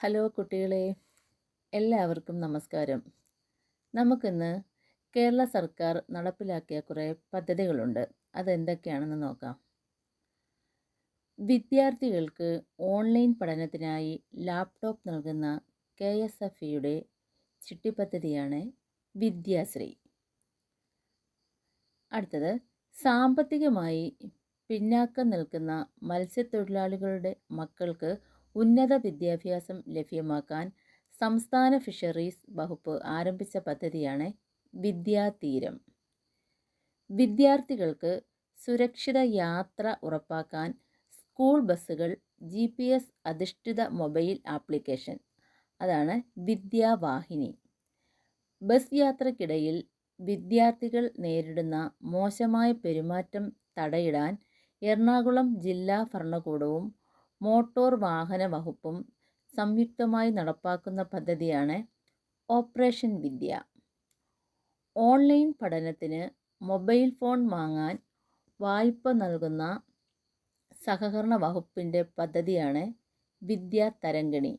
Hello കുട്ടികളെ എല്ലാവർക്കും നമസ്കാരം. നമുക്കിന്ന് കേരള സർക്കാർ നടപ്പിലാക്കിയ കുറേ പദ്ധതികളുണ്ട്. അതെന്തൊക്കെയാണെന്ന് നോക്കാം. വിദ്യാർത്ഥികൾക്ക് ഓൺലൈൻ പഠനത്തിനായി ലാപ്ടോപ്പ് നൽകുന്ന കെ എസ് എഫ് ഇയുടെ ചിട്ടി പദ്ധതിയാണ് വിദ്യാശ്രീ. അടുത്തത് സാമ്പത്തികമായി പിന്നാക്കം നിൽക്കുന്ന മത്സ്യത്തൊഴിലാളികളുടെ മക്കൾക്ക് ഉന്നത വിദ്യാഭ്യാസം ലഭ്യമാക്കാൻ സംസ്ഥാന ഫിഷറീസ് വകുപ്പ് ആരംഭിച്ച പദ്ധതിയാണ് വിദ്യാതീരം. വിദ്യാർത്ഥികൾക്ക് സുരക്ഷിത യാത്ര ഉറപ്പാക്കാൻ സ്കൂൾ ബസ്സുകൾ ജി പി എസ് അധിഷ്ഠിത മൊബൈൽ ആപ്ലിക്കേഷൻ അതാണ് വിദ്യാവാഹിനി. ബസ് യാത്രക്കിടയിൽ വിദ്യാർത്ഥികൾ നേരിടുന്ന മോശമായ പെരുമാറ്റം തടയിടാൻ എറണാകുളം ജില്ലാ ഭരണകൂടവും മോട്ടോർ വാഹന വകുപ്പും സംയുക്തമായി നടപ്പാക്കുന്ന പദ്ധതിയാണ് ഓപ്പറേഷൻ വിദ്യ. ഓൺലൈൻ പഠനത്തിന് മൊബൈൽ ഫോൺ വാങ്ങാൻ വായ്പ നൽകുന്ന സഹകരണ വകുപ്പിന്റെ പദ്ധതിയാണ് വിദ്യാ തരംഗിണി.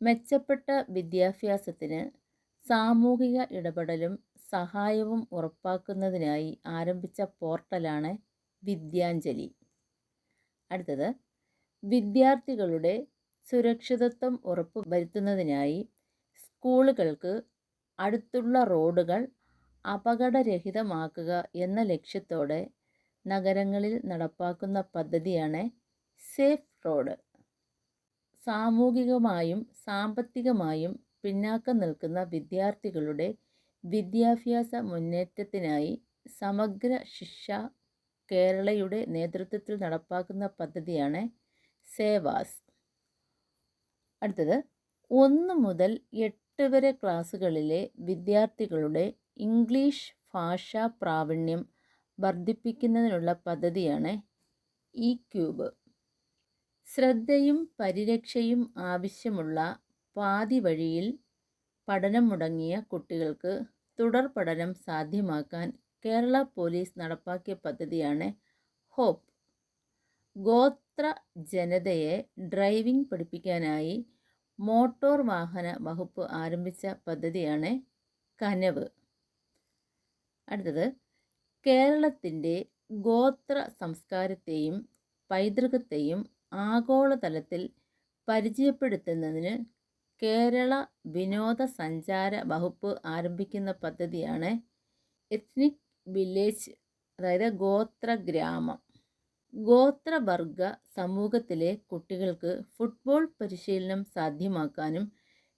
മെച്ചപ്പെട്ട വിദ്യാഭ്യാസത്തിന് സാമൂഹിക ഇടപെടലും സഹായവും ഉറപ്പാക്കുന്നതിനായി ആരംഭിച്ച പോർട്ടലാണ് വിദ്യാഞ്ജലി. അടുത്തത്. വിദ്യാർത്ഥികളുടെ സുരക്ഷിതത്വം ഉറപ്പ് വരുത്തുന്നതിനായി സ്കൂളുകൾക്ക് അടുത്തുള്ള റോഡുകൾ അപകടരഹിതമാക്കുക എന്ന ലക്ഷ്യത്തോടെ നഗരങ്ങളിൽ നടപ്പാക്കുന്ന പദ്ധതിയാണ് സേഫ് റോഡ്. സാമൂഹികമായും സാമ്പത്തികമായും പിന്നാക്കം നിൽക്കുന്ന വിദ്യാർത്ഥികളുടെ വിദ്യാഭ്യാസ മുന്നേറ്റത്തിനായി സമഗ്ര ശിക്ഷ കേരളയുടെ നേതൃത്വത്തിൽ നടപ്പാക്കുന്ന പദ്ധതിയാണ് സേവാസ്. അടുത്തത് ഒന്ന് മുതൽ എട്ട് വരെ ക്ലാസ്സുകളിലെ വിദ്യാർത്ഥികളുടെ ഇംഗ്ലീഷ് ഭാഷാ പ്രാവീണ്യം വർദ്ധിപ്പിക്കുന്നതിനുള്ള പദ്ധതിയാണ് ഇ ക്യൂബ്. ശ്രദ്ധയും പരിരക്ഷയും ആവശ്യമുള്ള പാതി വഴിയിൽ പഠനം മുടങ്ങിയ കുട്ടികൾക്ക് തുടർ പഠനം സാധ്യമാക്കാൻ കേരള പോലീസ് നടപ്പാക്കിയ പദ്ധതിയാണ് ഹോപ്പ്. ഗോത്ര ജനതയെ ഡ്രൈവിംഗ് പഠിപ്പിക്കാനായി മോട്ടോർ വാഹന വകുപ്പ് ആരംഭിച്ച പദ്ധതിയാണ് കനവ്. അടുത്തത് കേരളത്തിന്റെ ഗോത്ര സംസ്കാരത്തെയും പൈതൃകത്തെയും ആഗോളതലത്തിൽ പരിചയപ്പെടുത്തുന്നതിന് കേരള വിനോദസഞ്ചാര വകുപ്പ് ആരംഭിക്കുന്ന പദ്ധതിയാണ് എത്നിക് വില്ലേജ് അതായത് ഗോത്ര ഗ്രാമം ഗോത്രവർഗ സമൂഹത്തിലെ കുട്ടികൾക്ക് ഫുട്ബോൾ പരിശീലനം സാധ്യമാക്കാനും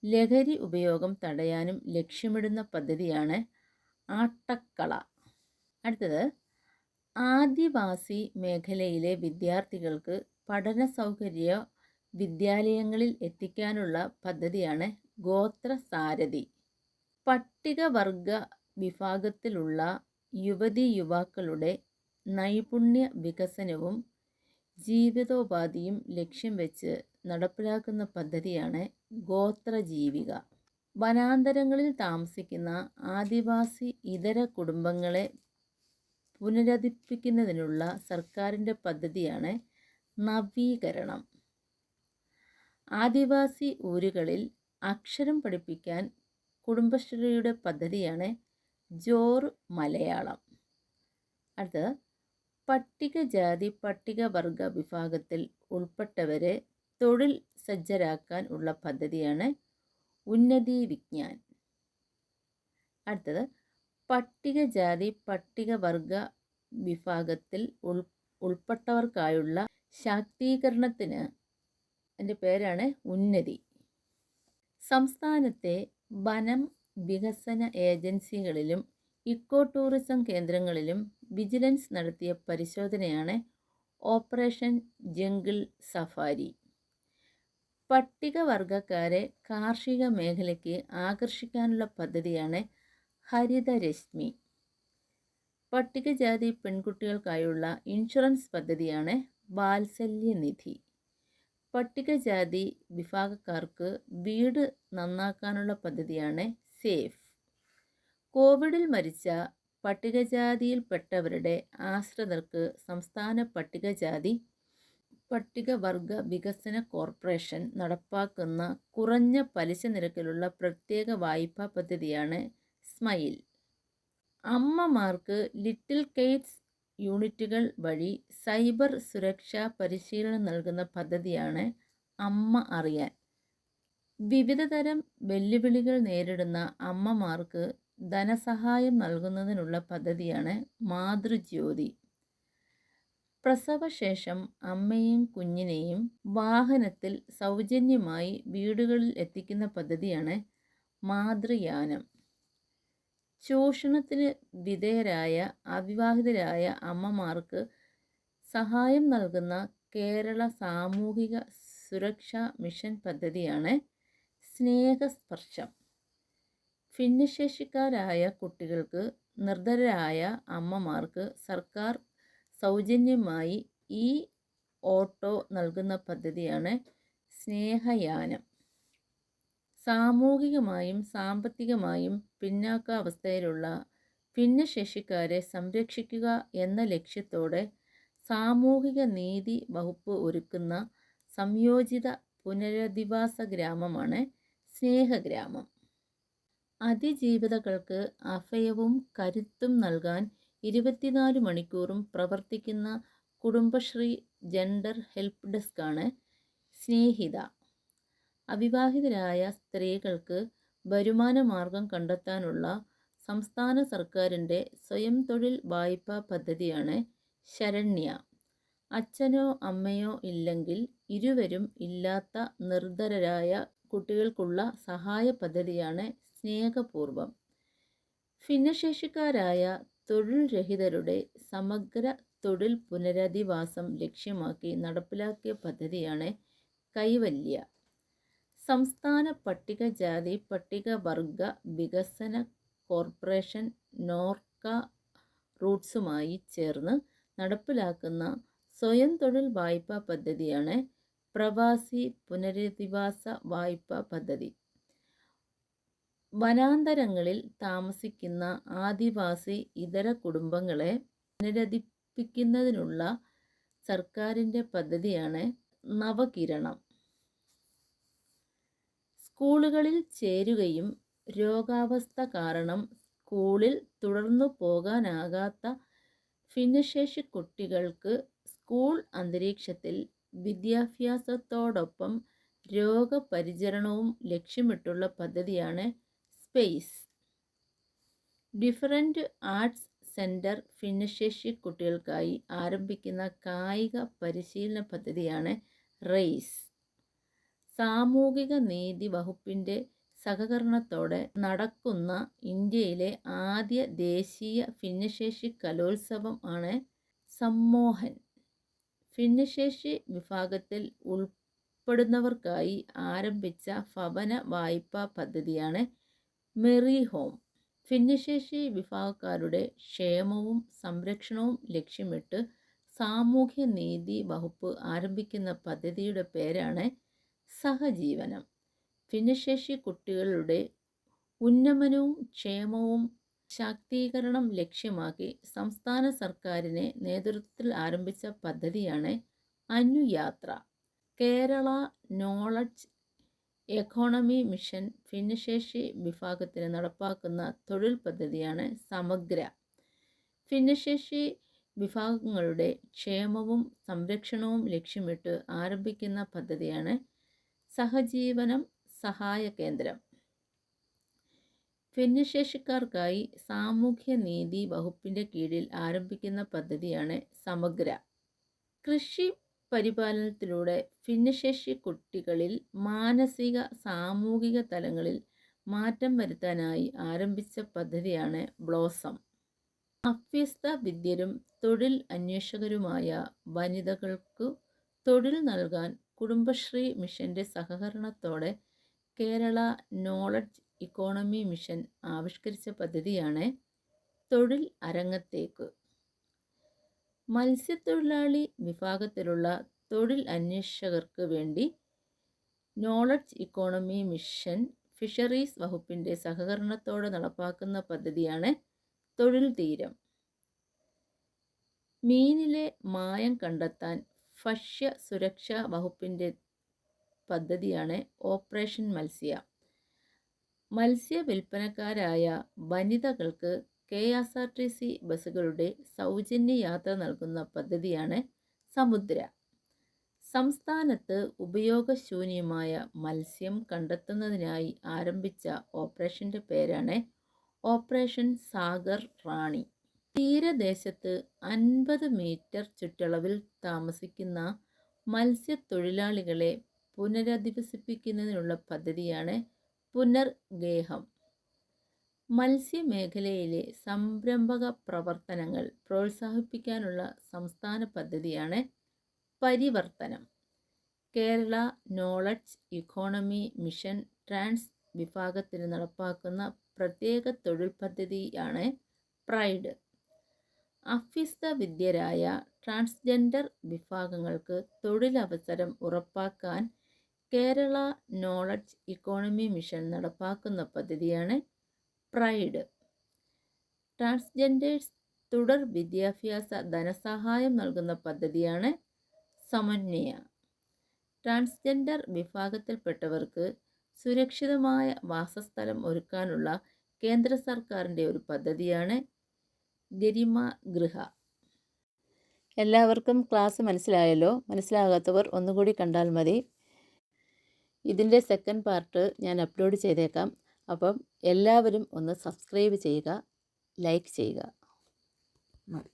ലഹരി ഉപയോഗം തടയാനും ലക്ഷ്യമിടുന്ന പദ്ധതിയാണ് ആട്ടക്കള. അടുത്തത് ആദിവാസി മേഖലയിലെ വിദ്യാർത്ഥികൾക്ക് പഠന സൗകര്യ വിദ്യാലയങ്ങളിൽ എത്തിക്കാനുള്ള പദ്ധതിയാണ് ഗോത്ര സാരഥി പട്ടികവർഗ വിഭാഗത്തിലുള്ള യുവതി യുവാക്കളുടെ നൈപുണ്യ വികസനവും ജീവിതോപാധിയും ലക്ഷ്യം വെച്ച് നടപ്പിലാക്കുന്ന പദ്ധതിയാണ് ഗോത്രജീവിക. വനാന്തരങ്ങളിൽ താമസിക്കുന്ന ആദിവാസി ഇതര കുടുംബങ്ങളെ പുനരധിപ്പിക്കുന്നതിനുള്ള സർക്കാരിന്റെ പദ്ധതിയാണ് നവീകരണം. ആദിവാസി ഊരുകളിൽ അക്ഷരം പഠിപ്പിക്കാൻ കുടുംബശ്രീയുടെ പദ്ധതിയാണ് ജോർ മലയാളം. അടുത്തത് പട്ടികജാതി പട്ടികവർഗ വിഭാഗത്തിൽ ഉൾപ്പെട്ടവരെ തൊഴിൽ സജ്ജരാക്കാൻ ഉള്ള പദ്ധതിയാണ് ഉന്നതി വിജ്ഞാൻ. അടുത്തത് പട്ടികജാതി പട്ടികവർഗ വിഭാഗത്തിൽ ഉൾ ഉൾപ്പെട്ടവർക്കായുള്ള ശാക്തീകരണത്തിന് എന്റെ പേരാണ് ഉന്നതി. സംസ്ഥാനത്തെ വനം വികസന ഏജൻസികളിലും ഇക്കോ ടൂറിസം കേന്ദ്രങ്ങളിലും വിജിലൻസ് നടത്തിയ പരിശോധനയാണ് ഓപ്പറേഷൻ ജംഗിൾ സഫാരി. പട്ടികവർഗക്കാരെ കാർഷിക മേഖലയ്ക്ക് ആകർഷിക്കാനുള്ള പദ്ധതിയാണ് ഹരിതരശ്മി പട്ടികജാതി പെൺകുട്ടികൾക്കായുള്ള ഇൻഷുറൻസ് പദ്ധതിയാണ് വാത്സല്യനിധി പട്ടികജാതി വിഭാഗക്കാർക്ക് വീട് നന്നാക്കാനുള്ള പദ്ധതിയാണ് സേഫ്. കോവിഡിൽ മരിച്ച പട്ടികജാതിയിൽപ്പെട്ടവരുടെ ആശ്രിതർക്ക് സംസ്ഥാന പട്ടികജാതി പട്ടികവർഗ വികസന കോർപ്പറേഷൻ നടപ്പാക്കുന്ന കുറഞ്ഞ പലിശ നിരക്കിലുള്ള പ്രത്യേക വായ്പാ പദ്ധതിയാണ് സ്മൈൽ. അമ്മമാർക്ക് ലിറ്റിൽ കെയ്റ്റ്സ് യൂണിറ്റുകൾ വഴി സൈബർ സുരക്ഷാ പരിശീലനം നൽകുന്ന പദ്ധതിയാണ് അമ്മ അറിയാൻ. വിവിധതരം വെല്ലുവിളികൾ നേരിടുന്ന അമ്മമാർക്ക് ധനസഹായം നൽകുന്നതിനുള്ള പദ്ധതിയാണ് മാതൃജ്യോതി. പ്രസവശേഷം അമ്മയും കുഞ്ഞിനെയും വാഹനത്തിൽ സൗജന്യമായി വീടുകളിൽ എത്തിക്കുന്ന പദ്ധതിയാണ് മാതൃയാനം. ചൂഷണത്തിന് വിധേയരായ അവിവാഹിതരായ അമ്മമാർക്ക് സഹായം നൽകുന്ന കേരള സാമൂഹിക സുരക്ഷാ മിഷൻ പദ്ധതിയാണ് സ്നേഹസ്പർശം. ഭിന്നശേഷിക്കാരായ കുട്ടികൾക്ക് നിർധരായ അമ്മമാർക്ക് സർക്കാർ സൗജന്യമായി ഈ ഓട്ടോ നൽകുന്ന പദ്ധതിയാണ് സ്നേഹയാനം. സാമൂഹികമായും സാമ്പത്തികമായും പിന്നാക്കാവസ്ഥയിലുള്ള ഭിന്നശേഷിക്കാരെ സംരക്ഷിക്കുക എന്ന ലക്ഷ്യത്തോടെ സാമൂഹിക നീതി വകുപ്പ് ഒരുക്കുന്ന സംയോജിത പുനരധിവാസ ഗ്രാമമാണ് സ്നേഹഗ്രാമം. അതിജീവിതകൾക്ക് അഭയവും കരുത്തും നൽകാൻ ഇരുപത്തിനാല് മണിക്കൂറും പ്രവർത്തിക്കുന്ന കുടുംബശ്രീ ജെൻഡർ ഹെൽപ്പ് ഡെസ്കാണ് സ്നേഹിത. അവിവാഹിതരായ സ്ത്രീകൾക്ക് വരുമാന മാർഗം കണ്ടെത്താനുള്ള സംസ്ഥാന സർക്കാരിന്റെ സ്വയം തൊഴിൽ വായ്പാ പദ്ധതിയാണ് ശരണ്യ. അച്ഛനോ അമ്മയോ ഇല്ലെങ്കിൽ ഇരുവരും ഇല്ലാത്ത നിർധരരായ കുട്ടികൾക്കുള്ള സഹായ പദ്ധതിയാണ് സ്നേഹപൂർവം. ഭിന്നശേഷിക്കാരായ തൊഴിൽ രഹിതരുടെ സമഗ്ര തൊഴിൽ പുനരധിവാസം ലക്ഷ്യമാക്കി നടപ്പിലാക്കിയ പദ്ധതിയാണ് കൈവല്യ. സംസ്ഥാന പട്ടികജാതി പട്ടികവർഗ വികസന കോർപ്പറേഷൻ നോർക്ക റൂട്ട്സുമായി ചേർന്ന് നടപ്പിലാക്കുന്ന സ്വയം തൊഴിൽ വായ്പാ പദ്ധതിയാണ് പ്രവാസി പുനരധിവാസ വായ്പാ പദ്ധതി. വനാന്തരങ്ങളിൽ താമസിക്കുന്ന ആദിവാസി ഇതര കുടുംബങ്ങളെ പുനരധിപ്പിക്കുന്നതിനുള്ള സർക്കാരിന്റെ പദ്ധതിയാണ് നവകിരണം. സ്കൂളുകളിൽ ചേരുകയും രോഗാവസ്ഥ കാരണം സ്കൂളിൽ തുടർന്നു പോകാനാകാത്ത ഭിന്നശേഷി കുട്ടികൾക്ക് സ്കൂൾ അന്തരീക്ഷത്തിൽ വിദ്യാഭ്യാസത്തോടൊപ്പം രോഗപരിചരണവും ലക്ഷ്യമിട്ടുള്ള പദ്ധതിയാണ് സ്പേസ് ഡിഫറന്റ് ആർട്സ് സെന്റർ ഭിന്നശേഷി കുട്ടികൾക്കായി ആരംഭിക്കുന്ന കായിക പരിശീലന പദ്ധതിയാണ് റേസ് സാമൂഹിക നീതി വകുപ്പിന്റെ സഹകരണത്തോടെ നടക്കുന്ന ഇന്ത്യയിലെ ആദ്യ ദേശീയ ഭിന്നശേഷി കലോത്സവം ആണ് സമ്മോഹൻ. ഭിന്നശേഷി വിഭാഗത്തിൽ ഉൾപ്പെടുന്നവർക്കായി ആരംഭിച്ച ഭവന വായ്പാ പദ്ധതിയാണ് മെറി ഹോം ഭിന്നശേഷി വിഭാഗക്കാരുടെ ക്ഷേമവും സംരക്ഷണവും ലക്ഷ്യമിട്ട് സാമൂഹ്യ നീതി വകുപ്പ് ആരംഭിക്കുന്ന പദ്ധതിയുടെ പേരാണ് സഹജീവനം. ഭിന്നശേഷി കുട്ടികളുടെ ഉന്നമനവും ക്ഷേമവും ശാക്തീകരണം ലക്ഷ്യമാക്കി സംസ്ഥാന സർക്കാരിനെ നേതൃത്വത്തിൽ ആരംഭിച്ച പദ്ധതിയാണ് Anuyathra. Kerala knowledge economy mission ഭിന്നശേഷി വിഭാഗത്തിന് നടപ്പാക്കുന്ന തൊഴിൽ പദ്ധതിയാണ് സമഗ്ര. ഭിന്നശേഷി വിഭാഗങ്ങളുടെ ക്ഷേമവും സംരക്ഷണവും ലക്ഷ്യമിട്ട് ആരംഭിക്കുന്ന പദ്ധതിയാണ് സഹജീവനം സഹായ കേന്ദ്രം. ഭിന്നശേഷിക്കാർക്കായി സാമൂഹ്യ നീതി വകുപ്പിന്റെ കീഴിൽ ആരംഭിക്കുന്ന പദ്ധതിയാണ് സമഗ്ര. കൃഷി പരിപാലനത്തിലൂടെ ഭിന്നശേഷി കുട്ടികളിൽ മാനസിക സാമൂഹിക തലങ്ങളിൽ മാറ്റം വരുത്താനായി ആരംഭിച്ച പദ്ധതിയാണ് ബ്ലോസം. അഭ്യസ്ത വിദ്യരും തൊഴിൽ അന്വേഷകരുമായ വനിതകൾക്കു തൊഴിൽ നൽകാൻ കുടുംബശ്രീ മിഷന്റെ സഹകരണത്തോടെ കേരള നോളജ് ഇക്കോണമി മിഷൻ ആവിഷ്കരിച്ച പദ്ധതിയാണ് തൊഴിൽ അരങ്ങത്തേക്ക്. മത്സ്യത്തൊഴിലാളി വിഭാഗത്തിലുള്ള തൊഴിൽ അന്വേഷകർക്ക് വേണ്ടി നോളജ് ഇക്കോണമി മിഷൻ ഫിഷറീസ് വകുപ്പിന്റെ സഹകരണത്തോടെ നടപ്പാക്കുന്ന പദ്ധതിയാണ് തൊഴിൽ തീരം. മീനിലെ മായം കണ്ടെത്താൻ ഭക്ഷ്യ സുരക്ഷാ വകുപ്പിന്റെ പദ്ധതിയാണ് ഓപ്പറേഷൻ മത്സ്യ. മത്സ്യ വിൽപ്പനക്കാരായ വനിതകൾക്ക് K S R T C ബസ്സുകളുടെ സൗജന്യ യാത്ര നൽകുന്ന പദ്ധതിയാണ് സമുദ്ര. സംസ്ഥാനത്ത് ഉപയോഗശൂന്യമായ മത്സ്യം കണ്ടെത്തുന്നതിനായി ആരംഭിച്ച ഓപ്പറേഷന്റെ പേരാണ് ഓപ്പറേഷൻ സാഗർ റാണി. തീരദേശത്ത് അൻപത് മീറ്റർ ചുറ്റളവിൽ താമസിക്കുന്ന മത്സ്യത്തൊഴിലാളികളെ പുനരധിവസിപ്പിക്കുന്നതിനുള്ള പദ്ധതിയാണ് പുനർഗേഹം. മത്സ്യമേഖലയിലെ സംരംഭക പ്രവർത്തനങ്ങൾ പ്രോത്സാഹിപ്പിക്കാനുള്ള സംസ്ഥാന പദ്ധതിയാണ് പരിവർത്തനം. Kerala knowledge economy mission trans വിഭാഗത്തിന് നടപ്പാക്കുന്ന പ്രത്യേക തൊഴിൽ പദ്ധതിയാണ് പ്രൈഡ്. അഭ്യസ്ത വിദ്യരായ ട്രാൻസ്ജെൻഡർ വിഭാഗങ്ങൾക്ക് തൊഴിലവസരം ഉറപ്പാക്കാൻ കേരള നോളജ് ഇക്കോണമി മിഷൻ നടപ്പാക്കുന്ന പദ്ധതിയാണ് പ്രൈഡ്. ട്രാൻസ്ജെൻഡേഴ്സ് തുടർ വിദ്യാഭ്യാസ ധനസഹായം നൽകുന്ന പദ്ധതിയാണ് സമന്വയ. ട്രാൻസ്ജെൻഡർ വിഭാഗത്തിൽപ്പെട്ടവർക്ക് സുരക്ഷിതമായ വാസസ്ഥലം ഒരുക്കാനുള്ള കേന്ദ്ര സർക്കാരിന്റെ ഒരു പദ്ധതിയാണ് ഗരിമ ഗൃഹ. എല്ലാവർക്കും ക്ലാസ് മനസ്സിലായല്ലോ? മനസ്സിലാകാത്തവർ ഒന്നുകൂടി കണ്ടാൽ മതി. ഇതിന്റെ സെക്കൻഡ് പാർട്ട് ഞാൻ അപ്ലോഡ് ചെയ്തേക്കാം. അപ്പം എല്ലാവരും ഒന്ന് സബ്സ്ക്രൈബ് ചെയ്യുക ലൈക്ക് ചെയ്യുക. മതി.